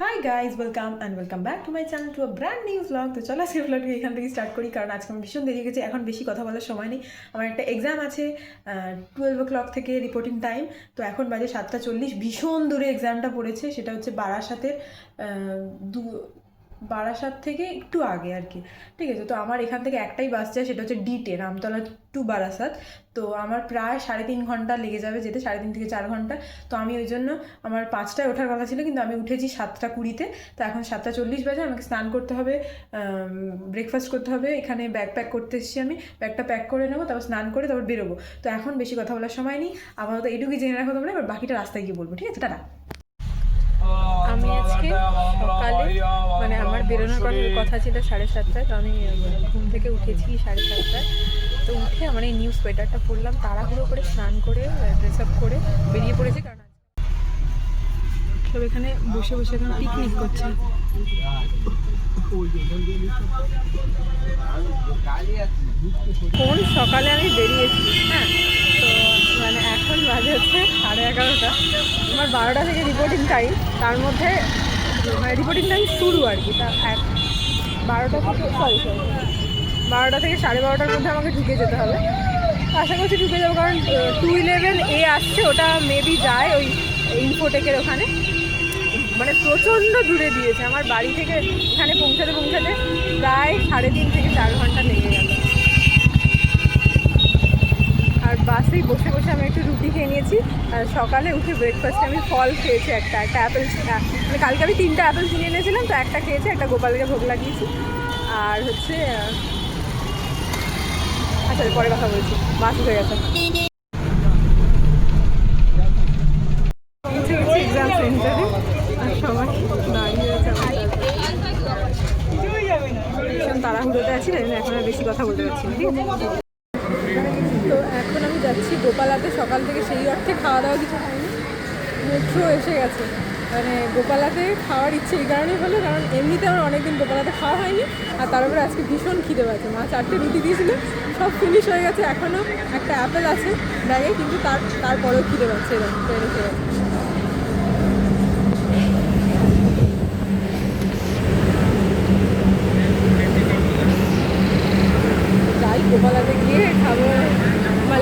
Hi guys welcome and welcome back to my channel to brand news blog তো চলো আজকে ব্লগকে এখান থেকে স্টার্ট করি, কারণ আজকে আমার ভীষণ দেরি গেছে। এখন বেশি কথা বলার সময় নেই। আমার একটা এক্সাম আছে টুয়েলভ ও ক্লক থেকে রিপোর্টিং টাইম তো এখন বাজে সাতটা চল্লিশ, ভীষণ দূরে এক্সামটা পড়েছে। সেটা হচ্ছে বারাসাতের দু বারাসাত থেকে একটু আগে আর কি। ঠিক আছে? তো আমার এখান থেকে একটাই বাস যায়, সেটা হচ্ছে D ten Amtala to Barasat. তো আমার প্রায় সাড়ে তিন ঘণ্টা লেগে যাবে যেতে, সাড়ে তিন থেকে চার ঘণ্টা। তো আমি ওই জন্য আমার পাঁচটায় ওঠার কথা ছিল, কিন্তু আমি উঠেছি সাতটা কুড়িতে। তো এখন সাতটা চল্লিশ বাজে, আমাকে স্নান করতে হবে ব্রেকফাস্ট করতে হবে। এখানে ব্যাগ প্যাক করতে এসেছি আমি। ব্যাগটা প্যাক করে নেব, তারপর স্নান করে তারপর বেরোবো। তো এখন বেশি কথা বলার সময় নেই। আপাতত এটুকুই জেনে রাখো তোমরা, এবার বাকিটা রাস্তায় গিয়ে বলব, ঠিক আছে? টাটা। আমি আজকে সকালে বেরোনোর কথা কথা ছিল সাড়ে সাতটায় তো আমি ঘুম থেকে উঠেছি সাড়ে সাতটায়। তো উঠে আমার এই নিউজ সোয়েটারটা পরলাম তাড়াহুড়ো করে স্নান করে ড্রেস আপ করে বেরিয়ে পড়েছি কারণ সব এখানে বসে বসে এখানে পিকনিক করছে। কোন সকালে আমি বেরিয়েছি হ্যাঁ? তো মানে এখন বাজে হচ্ছে সাড়ে এগারোটা। আমার বারোটা থেকে রিপোর্টিং টাইম তার মধ্যে মানে রিপোর্টিং টাইম শুরু আর কি, তা এক বারোটা থেকে সরি সরি বারোটা থেকে সাড়ে বারোটার মধ্যে আমাকে ঢুকে যেতে হবে। আশা করছি ঢুকে যাব, কারণ টু ইলেভেন এ আসছে, ওটা মেবি যায় ওই ইনফোটেকের ওখানে। মানে প্রচণ্ড দূরে দিয়েছে, আমার বাড়ি থেকে এখানে পৌঁছাতে পৌঁছাতে প্রায় সাড়ে তিন থেকে চার ঘণ্টা লেগে গেল আর বাসেই বসে বসে আমি একটু রুটি খেয়ে নিয়েছি। আর সকালে উঠে ব্রেকফাস্টে আমি ফল খেয়েছি একটা একটা অ্যাপেল মানে কালকে আমি তিনটা অ্যাপেল কিনে এনেছিলাম, তো একটা খেয়েছি, একটা গোপালকে ভোগ লাগিয়েছি। আর হচ্ছে আচ্ছা পরে কথা বলছি, বাস উঠে গেছে। এক্সাম সেন্টারে আছে আছি এখন আর বেশি কথা বলতে পারছি ঠিক আছে? এখন আমি যাচ্ছি গোপালাতে, সকাল থেকে সেই অর্থে খাওয়া দাওয়া কিছু হয়নি। মেট্রো এসে গেছে। মানে গোপালাতে খাওয়ার ইচ্ছে এই কারণেই হলো, কারণ এমনিতে আমার অনেকদিন গোপালাতে খাওয়া হয়নি, আর তার উপরে আজকে ভীষণ খিদে পাচ্ছে। মা চারটে রুটি দিয়েছিল, সব ফিনিশ হয়ে গেছে। এখনও একটা অ্যাপেল আছে ব্যাগে, কিন্তু তার, তারপরেও খিদে পাচ্ছে এরকম। ট্রেনে খেয়ে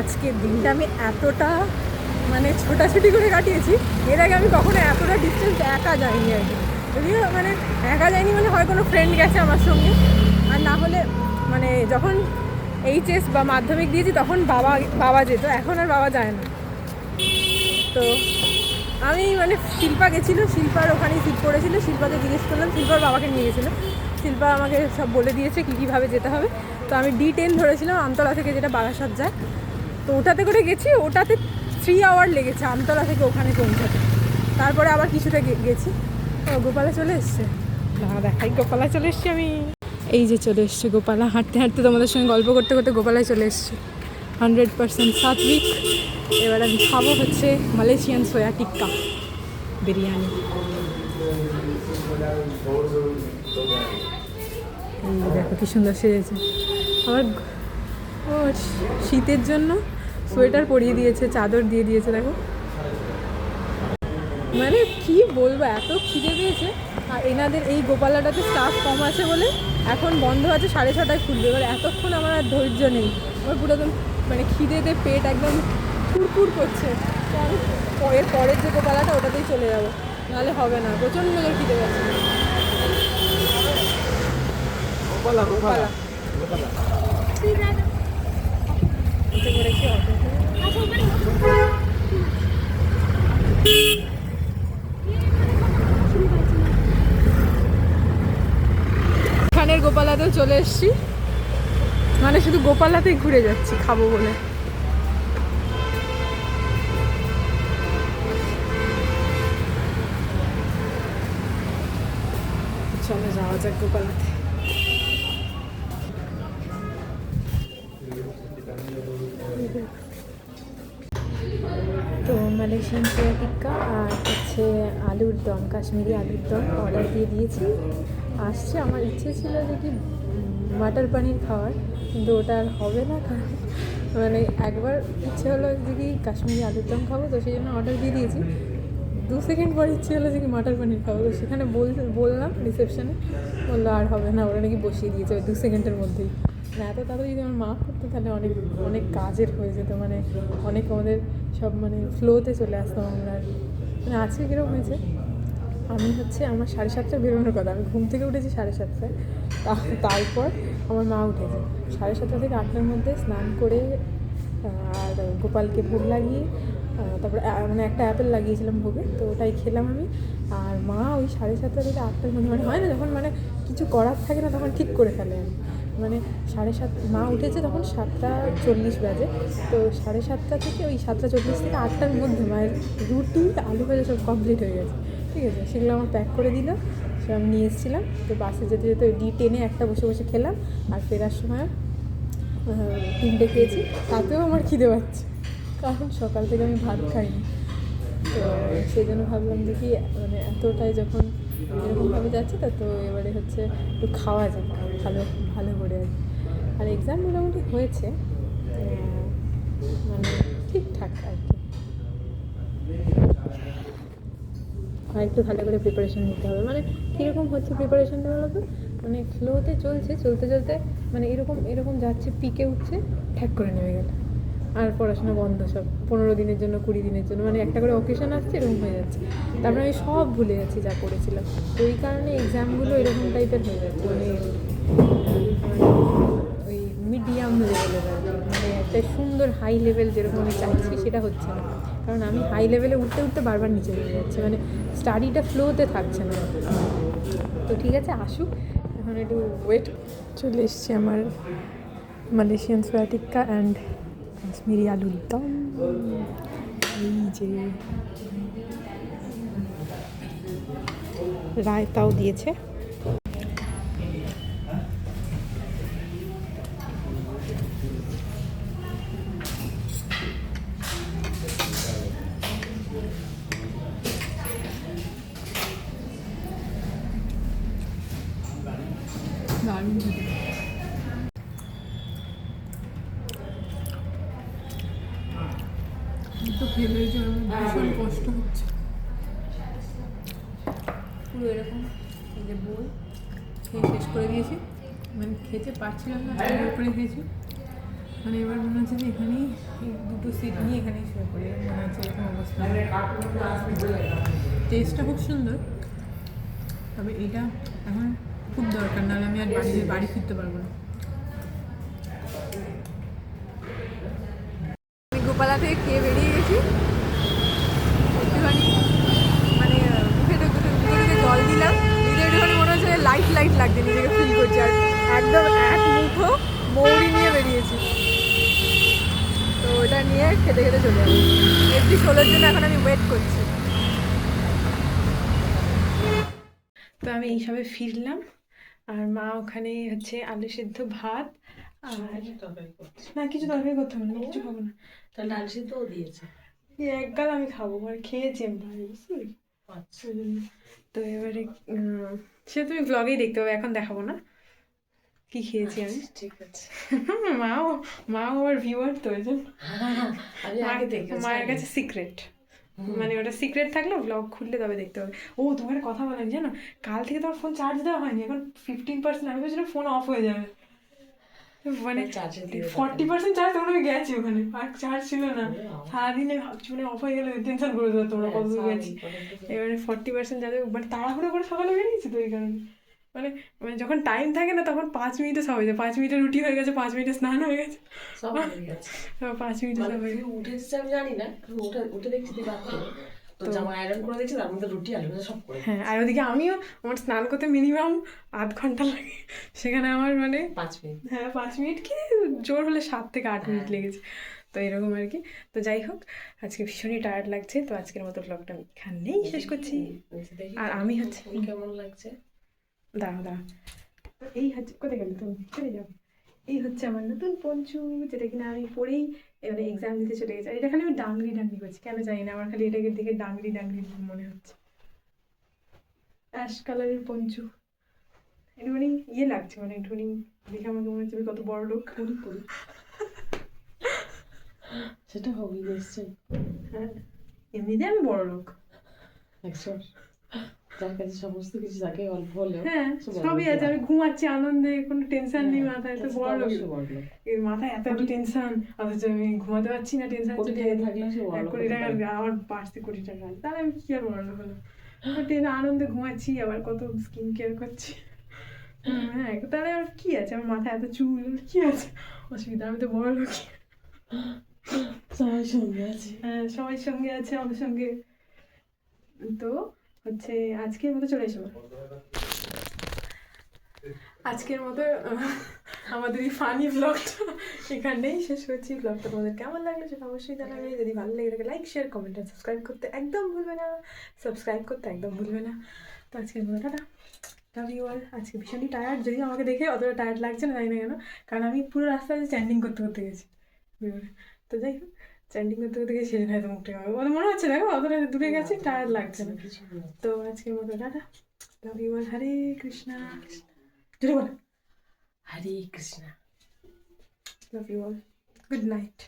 আজকের দিনটা আমি এতটা মানে ছোটাছুটি করে কাটিয়েছি। এর আগে আমি কখনো এতটা ডিস্টেন্স একা যাইনি আর কি। যদিও মানে একা যাইনি মানে হয় কোনো ফ্রেন্ড গেছে আমার সঙ্গে। আর না হলে মানে যখন এইচএস বা মাধ্যমিক দিয়েছি তখন বাবা বাবা যেত। এখন আর বাবা যায় না। তো আমি মানে শিল্পা গেছিল, শিল্পার ওখানেই সিট পড়েছিল শিল্পাকে জিজ্ঞেস করলাম, শিল্পার বাবাকে নিয়ে গেছিল। শিল্পা আমাকে সব বলে দিয়েছে কী, কীভাবে যেতে হবে। তো আমি ডি টেন ধরেছিলাম, আমতলা থেকে যেটা বারাসাত যায়। তো ওটাতে করে গেছি ওটাতে থ্রি আওয়ার লেগেছে আমতলা থেকে ওখানে পৌঁছাতে। তারপরে আবার কিছুটা গেছি। ও গোপালা চলে এসছে? না দেখাই গোপালা চলে এসছি আমি। এই যে চলে এসছে গোপালা হাঁটতে হাঁটতে তোমাদের সঙ্গে গল্প করতে করতে গোপালায় চলে এসছে। হান্ড্রেড পার্সেন্ট সাত্বিক এবার আমি খাব হচ্ছে মালয়েশিয়ান সোয়া টিক্কা বিরিয়ানি। দেখো কি সুন্দর সেজেছে। আবার ও শীতের জন্য সোয়েটার পরিয়ে দিয়েছে চাদর দিয়ে দিয়েছে দেখো। মানে কি বলব এত খিদে পেয়েছে। আর এনাদের এই গোপালাটাতে স্টাফ কম আছে বলে এখন বন্ধ আছে সাড়ে ছটায় খুলবে। এবার এতক্ষণ আমার আর ধৈর্য নেই। আমার পুরো একদম মানে খিদেতে পেট একদম ফুরফুর করছে। তো এর পরের যে গোপালাটা ওটাতেই চলে যাব। নাহলে হবে না প্রচণ্ড জোর খিদে পাচ্ছে গোপালা। গোপালা। উঠে পড়েছি অটোতে চলে এসেছি। মানে শুধু গোপালাতেই ঘুরে যাচ্ছি, খাব বলে। চলে যাওয়া যাক গোপালাতে। মালয়েশিয়ান টিক্কা আর হচ্ছে আলুর দম, কাশ্মীরি আলুর দম অর্ডার দিয়ে দিয়েছি। আসছে, আমার ইচ্ছে ছিল যে কি মাটার পানির খাওয়ার, কিন্তু ওটা আর হবে না মানে একবার ইচ্ছে হলো যে কি কাশ্মীরি আলুর দম খাব, তো সেই জন্য অর্ডার দিয়ে দিয়েছি। দু সেকেন্ড পর ইচ্ছে হলো যে কি মাটার পানির খাব, তো সেখানে বল, বললাম রিসেপশনে, বলল আর হবে না, ওরা নাকি বসিয়ে দিয়েছে, ওই দু সেকেন্ডের মধ্যেই। এত তাড়াতাড়ি যদি আমার মা করতো তাহলে অনেক অনেক কাজের হয়ে যেত মানে অনেক আমাদের সব মানে ফ্লোতে চলে আসতাম আমরা। মানে আজকে কীরকম হয়েছে, আমি হচ্ছে আমার সাড়ে সাতটায় বেরোনোর কথা, আমি ঘুম থেকে উঠেছি সাড়ে সাতটায়। তা- তারপর আমার মা উঠেছে। সাড়ে সাতটা থেকে আটটার মধ্যে স্নান করে আর গোপালকে ভোগ লাগিয়ে তারপরে মানে একটা অ্যাপেল লাগিয়েছিলাম ভোগে, তো ওটাই খেলাম আমি। আর মা ওই সাড়ে সাতটা থেকে আটটার মধ্যে মানে হয় না, যখন মানে কিছু করার থাকে না, তখন ঠিক করে ফেলে। আমি মানে সাড়ে সাত, মা উঠেছে তখন সাতটা চল্লিশ বাজে। তো সাড়ে সাতটা থেকে ওই সাতটা চল্লিশ থেকে আটটার মধ্যে মায়ের রুটি আলু ভাজা সব কমপ্লিট হয়ে গেছে। ঠিক আছে? সেগুলো আমার প্যাক করে দিল, সে আমি নিয়ে এসেছিলাম। তো বাসে যেতে যেতে ওই ডি টেনে একটা বসে বসে খেলাম আর ফেরার সময় তিনটে খেয়েছি। তাতেও আমার খিদে পাচ্ছে, কারণ সকাল থেকে আমি ভাত খাইনি। তো সেই জন্য ভাবলাম কি মানে এতটাই যখন এরকমভাবে যাচ্ছে তা তো এবারে হচ্ছে একটু খাওয়া যাক, ভালো ভালো করে আর। আর এক্সাম মোটামুটি হয়েছে মানে ঠিকঠাক আর কি। আর একটু ভালো করে প্রিপারেশন নিতে হবে। মানে কীরকম হচ্ছে প্রিপারেশনটা বলো তো? মানে ফ্লোতে চলছে, চলতে চলতে মানে এরকম এরকম যাচ্ছে, পিকে উঠছে, ঠ্যাক করে নেমে গেল। আর পড়াশোনা বন্ধ সব, পনেরো দিনের জন্য, কুড়ি দিনের জন্য মানে একটা করে অকেশন আসছে এরকম হয়ে যাচ্ছে। তারপরে আমি সব ভুলে যাচ্ছি যা পড়েছিলাম তো এই কারণে এক্সামগুলো এরকম টাইপের হয়ে যাচ্ছে। মানে ওই মিডিয়াম লেভেলের মানে একটা সুন্দর হাই লেভেল যেরকম আমি চাইছি, সেটা হচ্ছে না। কারণ আমি হাই লেভেলে উঠতে উঠতে বারবার নিচে নেমে যাচ্ছি। মানে স্টাডিটা ফ্লোতে থাকছে না। তো ঠিক আছে, আসুক। এখন একটু ওয়েট চলে এসছি আমার মালয়েশিয়ান সোয়াটিকা অ্যান্ড কাশ্মীরি আলুর দম এই যে রায়তাও দিয়েছে। তো খেলে যে আমার ভীষণ কষ্ট হচ্ছে। পুরো এরকম এই যে বই খেয়ে শেষ করে দিয়েছি। মানে খেতে পারছিলাম না উপরে দিয়েছি। মানে এবার মনে হচ্ছে যে এখানেই এই দুটো সিট নিয়ে এখানেই শুয়ে পড়ি মনে হচ্ছে এরকম অবস্থা। টেস্টটা খুব সুন্দর। তবে এটা এখন খুব দরকার নাহলে আমি আর বাড়ি বাড়ি ফিরতে পারব না। আমি থেকে খেয়ে বেরিয়ে গেছি। একটুখানি মানে মুখে দুটো জল দিলাম। নিজে একটুখানি মনে হচ্ছে লাইট লাইট লাগছে নিজেকে ফিল করছি আর একদম এক মুঠো মৌরি নিয়ে বেরিয়েছি। তো ওটা নিয়ে খেতে খেতে চলে যাব এফডি ষোলোর জন্য এখন আমি ওয়েট করছি। তো আমি এইসবে ফিরলাম। আর মা ওখানে হচ্ছে আলু সেদ্ধ ভাত আর না কিছু তরকারি করতে হবে না কিছু খাব না। ডাল সিদ্ধও দিয়েছে। এক গাল আমি খাব আর খেয়েছি আমি ভাই বুঝলি? আচ্ছা। তো এবারে সে তুমি ব্লগেই দেখতে পাবে এখন দেখাবো না। কি খেয়েছি আমি? ঠিক আছে। মাও মাও আমার ভিউয়ার তো ওই জন্য। মায়ের কাছে সিক্রেট মানে ওটা সিক্রেট থাকল ব্লগ খুললে তবে দেখতে হবে ও তোমার কথা বলেন জানো? কাল থেকে তোমার ফোন চার্জ দেওয়া হয়নি এখন ফিফটিন পার্সেন্ট আমি ভেবেছিলাম ফোন অফ হয়ে যাবে। মানে চার্জে ফর্টি পার্সেন্ট চার্জ তখন আমি গেছি ওখানে। আর চার্জ ছিল না। সারাদিনে ভাবছি মানে অফ হয়ে গেলে টেনশন করে দেবো তোমরা কত দূর গেছি। এবারে ফর্টি পার্সেন্ট যাবে মানে তাড়াহুড়ো করে সকালে বেরিয়েছি তো এই কারণে মানে মানে যখন টাইম থাকে না তখন পাঁচ মিনিটে সব হয়ে যায়। পাঁচ মিনিটে রুটি হয়ে গেছে পাঁচ মিনিটে স্নান হয়ে গেছে। সব হয়ে গেছে। পাঁচ মিনিটে মানে সব হয়ে তুই উঠেছিস আমি জানি না উঠে উঠে দেখছি হ্যাঁ আর ওদিকে আমিও আমার স্নান করতে মিনিমাম আধ ঘণ্টা লাগে। সেখানে আমার মানে পাঁচ মিনিট। হ্যাঁ পাঁচ মিনিট কি জোর হলে সাত থেকে আট মিনিট লেগেছে। তো এরকম আর কি। তো যাই হোক আজকে ভীষণই টায়ার্ড লাগছে। তো আজকের মতো ব্লগটা আমি এখানেই শেষ করছি। আর আমি হচ্ছে- কেমন লাগছে। দাঁড়াও দাঁড়াও। এই হচ্ছে কোথায় গেলে তুমি? চলে যাও। এই হচ্ছে আমার নতুন পঞ্চু যেটা কিনা আমি পড়েই এবারে এক্সাম দিতে চলে গেছে। আর এটা খালি আমি ডাংরি ডাংরি করছি কেন জানি না আমার খালি এটাকে দেখে ডাংরি ডাংরি মনে হচ্ছে। অ্যাশ কালারের পঞ্চু। একটুখানি ইয়ে লাগছে মানে একটুখানি দেখে আমাকে মনে হচ্ছে আমি কত বড় লোক। পুরি পুরি। সেটা হবে নিশ্চয়ই। হ্যাঁ এমনিতে আমি বড় লোক। একশো যার কাছে সমস্ত কিছু থাকে অল্প হলেও হ্যাঁ সবই আছে আমি ঘুমাচ্ছি আনন্দে কোনো টেনশন নেই মাথায় তো বড় লোক। এর মাথায় এত এত টেনশন অথচ আমি ঘুমাতে পারছি না টেনশন কোটি টাকা থাকলে সে বড় কোটি টাকা। আমার পার্সে কোটি টাকা তাহলে আমি কি আর বড় লোক হলো আনন্দে ঘুমাচ্ছি আবার কত স্কিন কেয়ার করছি। হ্যাঁ তাহলে আর কি আছে? আমার মাথায় এত চুল কি আছে? অসুবিধা আমি তো বড় লোক সবাই সঙ্গে আছে। হ্যাঁ সবাই সঙ্গে আছে আমার সঙ্গে। তো হচ্ছে আজকের মতো চলে এসো। আজকের মতো আমাদের এই ফানি ব্লগটা এখানেই শেষ করছি। ব্লগটা তোমাদের কেমন লাগল সেটা অবশ্যই জানাবে। যদি ভালো লেগে থাকে লাইক শেয়ার কমেন্ট আর সাবস্ক্রাইব করতে একদম ভুলবে না। সাবস্ক্রাইব করতে একদম ভুলবে না। তো আজকের মতো, টাটা। লাভ ইউ অল আজকে ভীষণই টায়ার্ড যদি আমাকে দেখে অতটা টায়ার্ড লাগছে না, জানি না কেন। কারণ আমি পুরো রাস্তায় চ্যান্ডিং করতে করতে গেছি। তো যাই হোক। চ্যান্ডিং করতে করতে গেছি হয়তো মুখটা কেমন ওদের মনে হচ্ছে দেখো অতটা দূরে গেছে টায়ার্ড লাগছে না। কিছু তো আজকের মতো tata. Love you all Hare Krishna Krishna জোরে বলো। Hare Krishna love you all good night